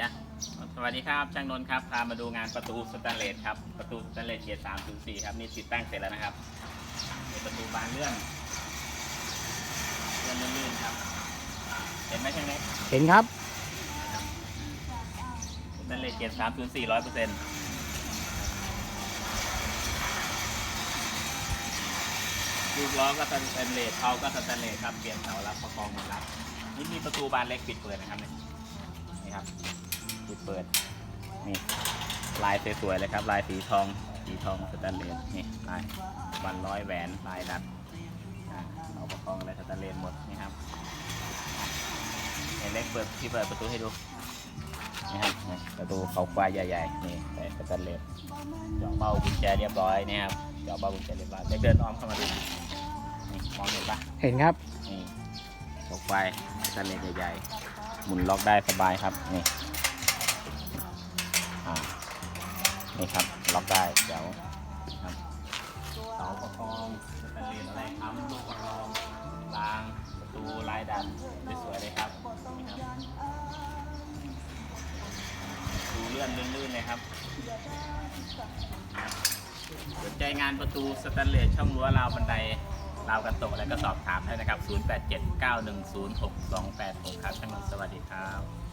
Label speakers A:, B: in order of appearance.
A: ยะสวัสดีครับ ช่างนนท์ครับ พามาดูงานประตูสแตนเลสครับ ประตูสแตนเลสเกียร์สามศูนย์สี่ครับ นี่ติดตั้งเสร็จแล้วนะครับนี่ประตูบานเลื่อนเลื่อนลื่นๆครับ เห็นไหมช่างเล็ก
B: เห็นครับ
A: สแตนเลสเกียร์สามศูนย์สี่ร้อยเปอร์เซ็นต์ลูกล้อก็สแตนเลสเขาก็สแตนเลสครับ เปลี่ยนเสารับประกองหมดรับ นี่มีประตูบานเล็กปิดเปิดนะครับเนี่ย นี่ครับปิดเปิดนี่ลายสวยๆเลยครับ ลายสีทองสีทองสแตนเลสนี่ลายวันร้อยแหวนลายดัดอ่าเสาประกองอะไรสแตนเลสหมดนี่ครับเห็นเล็กเปิดที่เปิดประตูให้ดูนี่ครับนี่ประตูเขาควายใหญ่ๆนี่ใส่สแตนเลสเจาะเบ้ากุญแจเรียบร้อยนี่ครับเจาะเบ้ากุญแจเรียบร้อยเด็กเดินอ้อมเข้ามาดูนี่มองเห็นปะ
B: เห็นครับ
A: นี่เขาควายสแตนเลสใหญ่ๆ หมุนล็อกได้สบายครับนี่นี่ครับล็อกได้เดี๋ยวครับเสาประคองสแตนเลสอะไรค้ำลูกประคองรางประตูลายดันสวยๆเลยครับดูเลื่อนลื่นๆเลยครับสนใจงานประตูสแตนเลสช่องรั้วราวบันไดราวกันตกอะไรก็สอบถามได้นะครับ 0879106286 ครับท่านผู้ชม วัสดีครับ